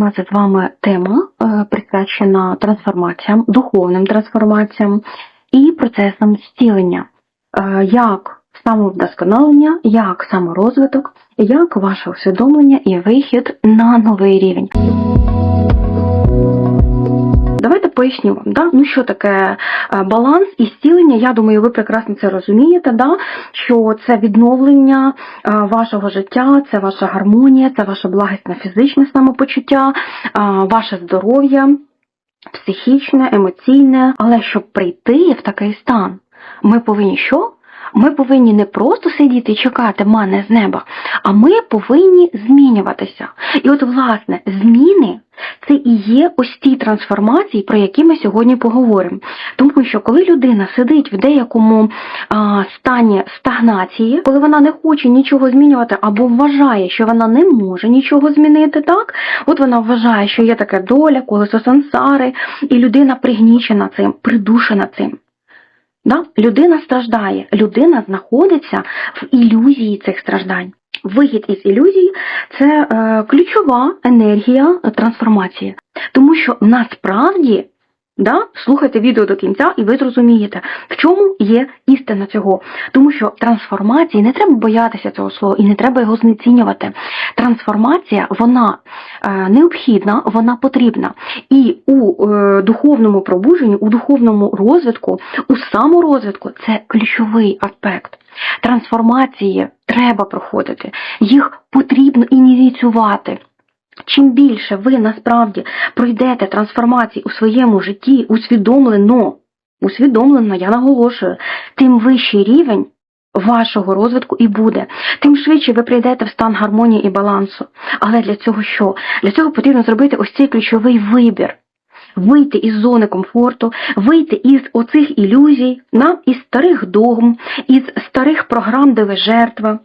нас з вами тема е, присвячена трансформаціям, духовним трансформаціям і процесам зцілення. Е, Як самовдосконалення, як саморозвиток, як ваше усвідомлення і вихід на новий рівень. Поясню вам, да? ну що таке е, баланс і зцілення. Я думаю, ви прекрасно це розумієте, да? що це відновлення е, вашого життя, це ваша гармонія, це ваше благісне фізичне самопочуття, е, ваше здоров'я, психічне, емоційне. Але щоб прийти в такий стан, ми повинні що? Ми повинні не просто сидіти і чекати мани з неба, а ми повинні змінюватися. І от, власне, зміни це і є ось ті трансформації, про які ми сьогодні поговоримо. Тому що коли людина сидить в деякому а, стані стагнації, коли вона не хоче нічого змінювати або вважає, що вона не може нічого змінити, так от вона вважає, що є така доля, колесо сансари, і людина пригнічена цим, придушена цим. Да? Людина страждає, людина знаходиться в ілюзії цих страждань. Вихід із ілюзії це е, ключова енергія трансформації. Тому що насправді, да, слухайте відео до кінця, і ви зрозумієте, в чому є істина цього. Тому що трансформації не треба боятися цього слова і не треба його знецінювати. Трансформація вона е, необхідна, вона потрібна. І у е, духовному пробудженні, у духовному розвитку, у саморозвитку це ключовий аспект. Трансформації треба проходити, їх потрібно ініціювати. Чим більше ви насправді пройдете трансформації у своєму житті усвідомлено, усвідомлено, я наголошую, тим вищий рівень вашого розвитку і буде, тим швидше ви прийдете в стан гармонії і балансу. Але для цього що? Для цього потрібно зробити ось цей ключовий вибір. Вийти із зони комфорту, вийти із оцих ілюзій, на, із старих догм, із старих програм, де ви жертва,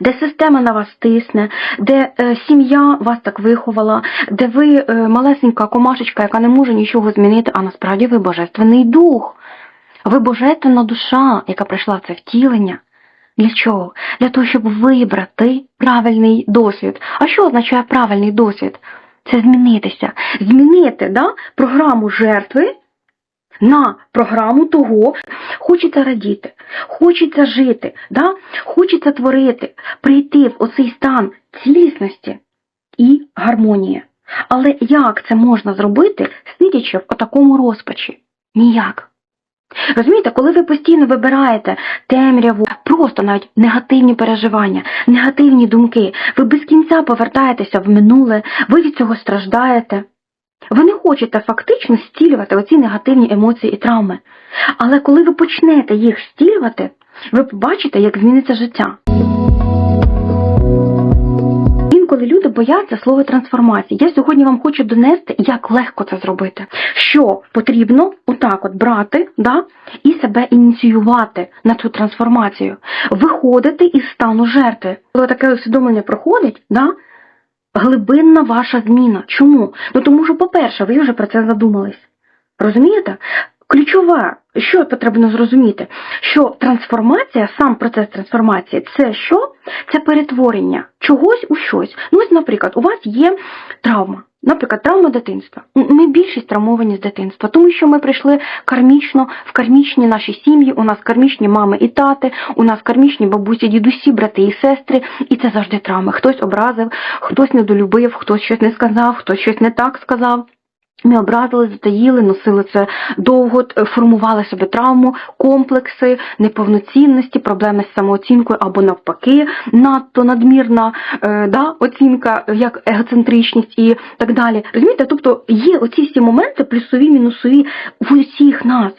де система на вас тисне, де е, сім'я вас так виховала, де ви е, малесенька комашечка, яка не може нічого змінити, а насправді ви божественний дух. Ви божественна душа, яка прийшла в це втілення. Для чого? Для того, щоб вибрати правильний досвід. А що означає правильний досвід? Це змінитися. Змінити да, програму жертви на програму того, хочеться радіти, хочеться жити, да? хочеться творити, прийти в оцей стан цілісності і гармонії. Але як це можна зробити, сидячи в такому розпачі? Ніяк. Розумієте, коли ви постійно вибираєте темряву, просто навіть негативні переживання, негативні думки, ви без кінця повертаєтеся в минуле, ви від цього страждаєте. Ви не хочете фактично зцілювати оці негативні емоції і травми. Але коли ви почнете їх зцілювати, ви побачите, як зміниться життя. Інколи люди бояться слова трансформації. Я сьогодні вам хочу донести, як легко це зробити. Що потрібно отак от брати да, і себе ініціювати на цю трансформацію, виходити із стану жертви. Коли таке усвідомлення проходить, да, глибинна ваша зміна. Чому? Ну тому що, по-перше, ви вже про це задумались. Розумієте? Ключове, що потрібно зрозуміти, що трансформація, сам процес трансформації, це що? Це перетворення чогось у щось. Ну, ось, наприклад, у вас є травма. Наприклад, травма дитинства. Ми більшість травмовані з дитинства, тому що ми прийшли кармічно в кармічні наші сім'ї, у нас кармічні мами і тати, у нас кармічні бабусі, дідусі, брати і сестри, і це завжди травми. Хтось образив, хтось недолюбив, хтось щось не сказав, хтось щось не так сказав. Ми образили, затаїли, носили це довго, формували собі травму, комплекси, неповноцінності, проблеми з самооцінкою або навпаки, надто надмірна е, да, оцінка, як егоцентричність і так далі. Розумієте, тобто є оці всі моменти, плюсові, мінусові в усіх нас.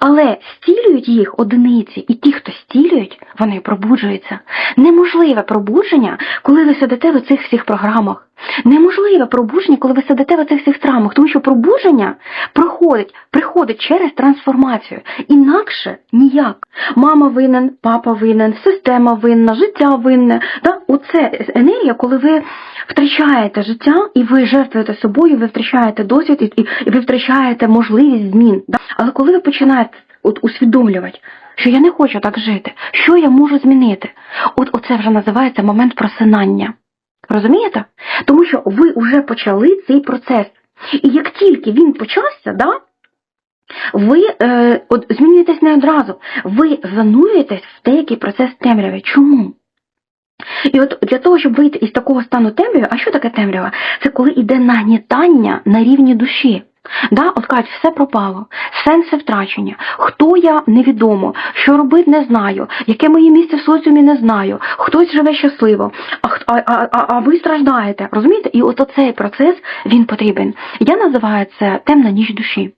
Але стілюють їх одиниці, і ті, хто стілюють, вони пробуджуються. Неможливе пробудження, коли ви сидите в цих всіх програмах. Неможливе пробудження, коли ви сидите в цих всіх травмах, тому що пробудження проходить, приходить через трансформацію. Інакше ніяк. Мама винен, папа винен, система винна, життя винне. Да? Оце енергія, коли ви втрачаєте життя і ви жертвуєте собою, ви втрачаєте досвід і, і ви втрачаєте можливість змін. Да? Але коли ви починаєте от, усвідомлювати, що я не хочу так жити, що я можу змінити, от оце вже називається момент просинання. Розумієте? Тому що ви вже почали цей процес. І як тільки він почався, да, ви е, от, змінюєтесь не одразу, ви занурюєтесь в деякий процес темряви. Чому? І от для того, щоб вийти із такого стану темряви, а що таке темрява? Це коли йде нагнітання на рівні душі. Да, от кажуть, все пропало, сенси втрачення. Хто я невідомо, що робити не знаю, яке моє місце в соціумі не знаю, хтось живе щасливо, а, а, а, а, ви страждаєте. Розумієте? І от оцей процес він потрібен. Я називаю це темна ніч душі.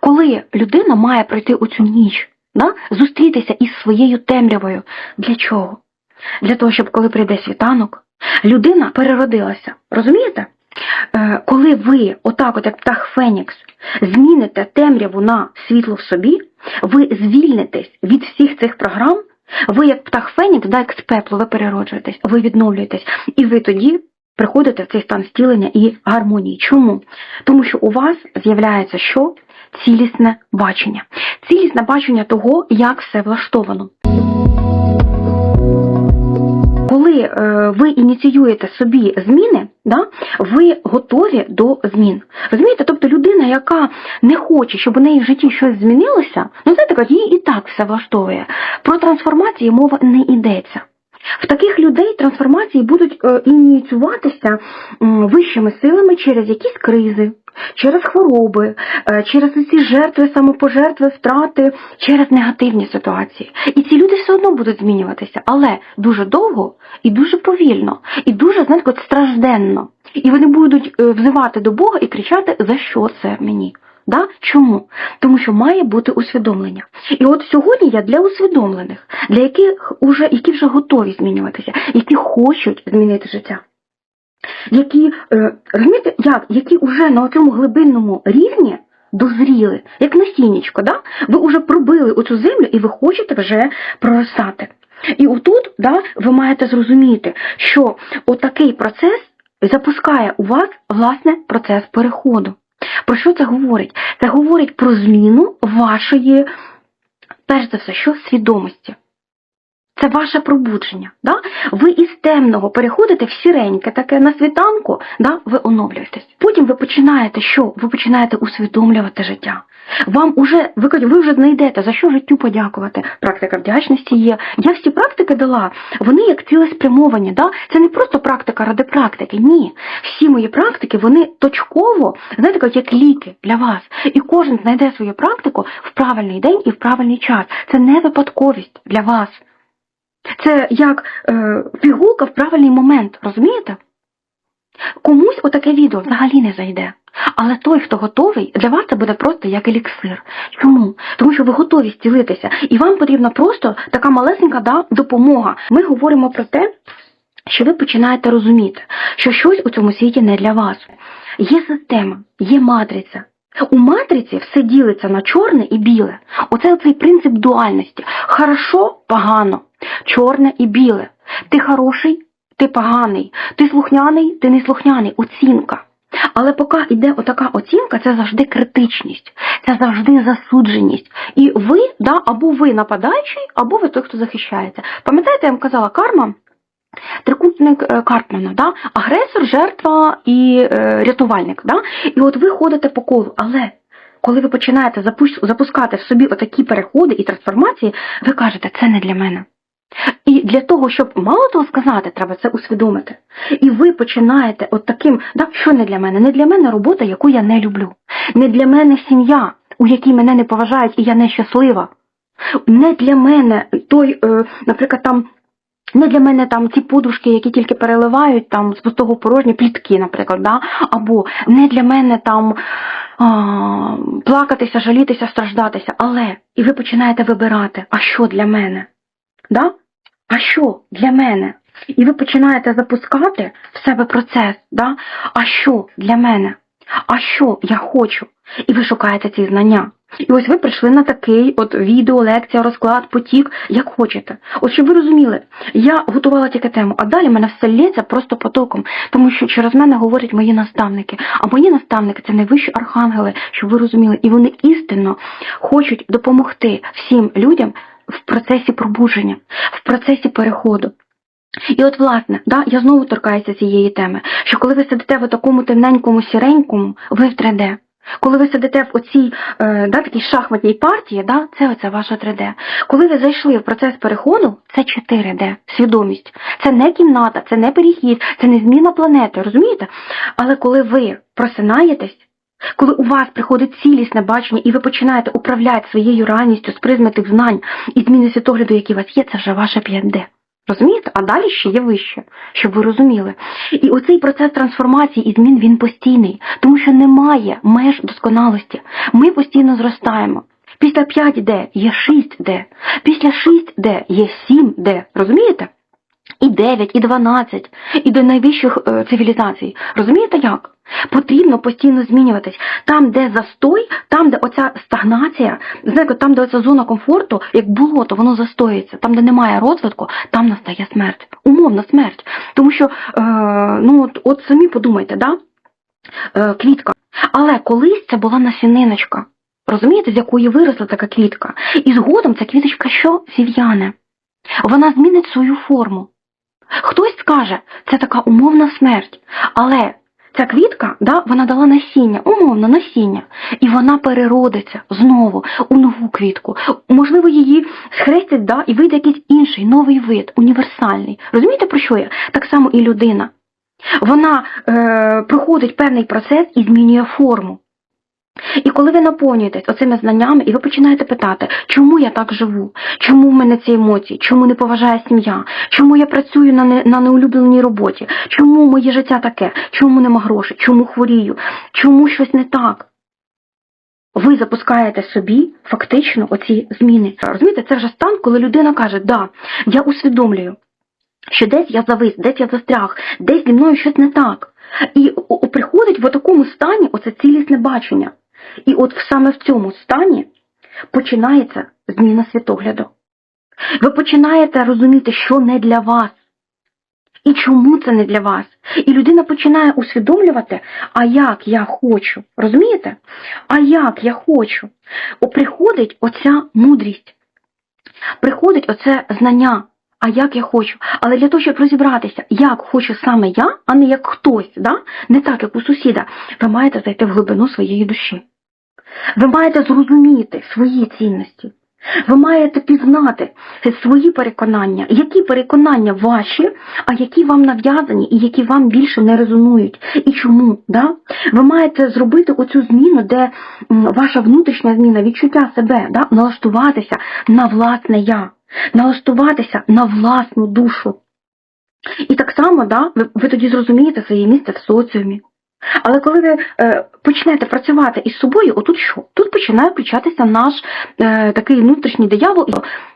Коли людина має пройти оцю ніч, да, зустрітися із своєю темрявою. Для чого? Для того, щоб коли прийде світанок, людина переродилася. Розумієте? Е, коли ви, отак, от як птах Фенікс, зміните темряву на світло в собі, ви звільнитесь від всіх цих програм, ви як птах Фенікс, да, як з пеплу, ви перероджуєтесь, ви відновлюєтесь, і ви тоді приходите в цей стан стілення і гармонії. Чому? Тому що у вас з'являється що? Цілісне бачення. Цілісне бачення того, як все влаштовано. Коли е, ви ініціюєте собі зміни, да, ви готові до змін. Розумієте? Тобто людина, яка не хоче, щоб у неї в житті щось змінилося, ну знаєте, кажуть, їй і так все влаштовує. Про трансформації мова не йдеться. В таких людей трансформації будуть е, ініціюватися вищими силами через якісь кризи, через хвороби, е, через ці жертви, самопожертви, втрати, через негативні ситуації. І ці люди все одно будуть змінюватися, але дуже довго і дуже повільно, і дуже, знаєте, стражденно. І вони будуть е, взивати до Бога і кричати, за що це мені. Да? Чому? Тому що має бути усвідомлення. І от сьогодні я для усвідомлених, для яких уже, які вже готові змінюватися, які хочуть змінити життя. Які, е, розумієте, як, які вже на цьому глибинному рівні дозріли, як насіннячко, да? ви вже пробили оцю землю і ви хочете вже проростати. І отут да, ви маєте зрозуміти, що отакий процес запускає у вас власне процес переходу. Про що це говорить? Це говорить про зміну вашої, перш за все, що свідомості. Це ваше пробудження. Да? Ви із темного переходите в сіреньке, таке на світанку, да? ви оновлюєтесь. Потім ви починаєте що? Ви починаєте усвідомлювати життя. Вам уже, ви, ви вже знайдете, за що життю подякувати. Практика вдячності є. Я всі практики дала, вони як цілеспрямовані. Да? Це не просто практика ради практики. Ні. Всі мої практики, вони точково, знаєте, як ліки для вас. І кожен знайде свою практику в правильний день і в правильний час. Це не випадковість для вас. Це як е, пігулка в правильний момент, розумієте? Комусь отаке відео взагалі не зайде. Але той, хто готовий, для вас це буде просто як еліксир. Чому? Тому що ви готові зцілитися, і вам потрібна просто така малесенька да, допомога. Ми говоримо про те, що ви починаєте розуміти, що щось у цьому світі не для вас. Є система, є матриця. У матриці все ділиться на чорне і біле. Оце оцей принцип дуальності. Хорошо, погано, чорне і біле. Ти хороший, ти поганий, ти слухняний, ти не слухняний. Оцінка. Але поки йде отака оцінка, це завжди критичність, це завжди засудженість. І ви, да, або ви нападаючий, або ви той, хто захищається. Пам'ятаєте, я вам казала, карма трикутник е, Карпмана, да? агресор, жертва і е, рятувальник. Да? І от ви ходите по колу, але коли ви починаєте запускати в собі отакі переходи і трансформації, ви кажете, це не для мене. І для того, щоб мало того сказати, треба це усвідомити. І ви починаєте от таким, да, що не для мене? Не для мене робота, яку я не люблю. Не для мене сім'я, у якій мене не поважають і я нещаслива. Не для мене той, е, наприклад, там не для мене там ці подушки, які тільки переливають там з пустого порожнє плітки, наприклад, да? або не для мене там а, плакатися, жалітися, страждатися. Але і ви починаєте вибирати, а що для мене? Да? А що для мене? І ви починаєте запускати в себе процес, да? а що для мене? А що я хочу? І ви шукаєте ці знання. І ось ви прийшли на такий от відео, лекція, розклад, потік, як хочете. От щоб ви розуміли, я готувала тільки тему, а далі мене все лється просто потоком, тому що через мене говорять мої наставники. А мої наставники це найвищі архангели, щоб ви розуміли, і вони істинно хочуть допомогти всім людям в процесі пробудження, в процесі переходу. І от, власне, да, я знову торкаюся цієї теми, що коли ви сидите в такому темненькому сіренькому, ви в 3D. Коли ви сидите в оцій е, да, такій шахматній партії, да, це оце ваше 3D. Коли ви зайшли в процес переходу, це 4D, свідомість. Це не кімната, це не перехід, це не зміна планети, розумієте? Але коли ви просинаєтесь, коли у вас приходить цілісне бачення, і ви починаєте управляти своєю реальністю з призми тих знань і зміни світогляду, які у вас є, це вже ваше 5D. Розумієте? А далі ще є вище, щоб ви розуміли. І оцей процес трансформації і змін він постійний, тому що немає меж досконалості. Ми постійно зростаємо. Після 5D є 6D, після 6D є 7D. Розумієте? І 9, і 12, і до найвищих е, цивілізацій. Розумієте як? Потрібно постійно змінюватись. Там, де застой, там, де оця стагнація, знаєте, там, де оця зона комфорту, як болото, воно застоїться. Там, де немає розвитку, там настає смерть. Умовна смерть. Тому що, е, ну от, от самі подумайте, да? Е, квітка. Але колись це була насіниночка. Розумієте, з якої виросла така квітка? І згодом ця квіточка що? Зів'яне. Вона змінить свою форму. Хтось скаже, це така умовна смерть, але ця квітка, да, вона дала насіння, умовно насіння, і вона переродиться знову у нову квітку. Можливо, її схрестять, да, і вийде якийсь інший новий вид, універсальний. Розумієте, про що я? Так само і людина. Вона е, проходить певний процес і змінює форму. І коли ви наповнюєтесь оцими знаннями, і ви починаєте питати, чому я так живу, чому в мене ці емоції, чому не поважає сім'я, чому я працюю на, не, на неулюбленій роботі, чому моє життя таке, чому нема грошей, чому хворію, чому щось не так. Ви запускаєте собі фактично оці зміни. Розумієте, це вже стан, коли людина каже, да, я усвідомлюю, що десь я завис, десь я застряг, десь зі мною щось не так. І приходить в такому стані оце цілісне бачення. І от саме в цьому стані починається зміна світогляду. Ви починаєте розуміти, що не для вас. І чому це не для вас? І людина починає усвідомлювати, а як я хочу. Розумієте? А як я хочу? О, приходить оця мудрість, приходить оце знання, а як я хочу. Але для того, щоб розібратися, як хочу саме я, а не як хтось, да? не так, як у сусіда, ви маєте зайти в глибину своєї душі. Ви маєте зрозуміти свої цінності. Ви маєте пізнати свої переконання, які переконання ваші, а які вам нав'язані і які вам більше не резонують. І чому? Да? Ви маєте зробити оцю зміну, де ваша внутрішня зміна, відчуття себе, да? налаштуватися на власне я, налаштуватися на власну душу. І так само, да, ви, ви тоді зрозумієте своє місце в соціумі. Але коли ви е, почнете працювати із собою, отут що? Тут починає включатися наш е, такий внутрішній диявол.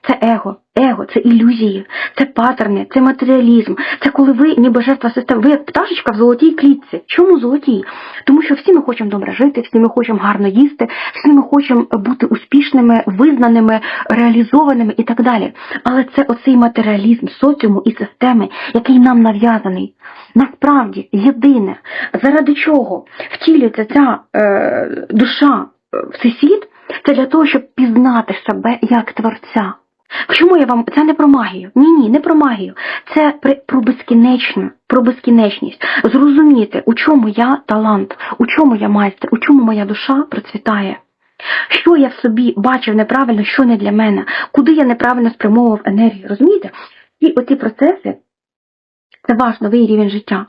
Це его, его, це ілюзії, це паттерни, це матеріалізм. Це коли ви ніби жертва системи. Ви як пташечка в золотій клітці. Чому золотій? Тому що всі ми хочемо добре жити, всі ми хочемо гарно їсти, всі ми хочемо бути успішними, визнаними, реалізованими і так далі. Але це оцей матеріалізм соціуму і системи, який нам нав'язаний. Насправді єдине, заради чого втілюється ця е, душа е, в цей світ, це для того, щоб пізнати себе як творця. Чому я вам це не про магію? Ні, ні, не про магію. Це про безкінечну, про безкінечність. Зрозуміти, у чому я талант, у чому я майстер, у чому моя душа процвітає. Що я в собі бачив неправильно, що не для мене, куди я неправильно спрямовував енергію, розумієте? І оці процеси це ваш новий рівень життя.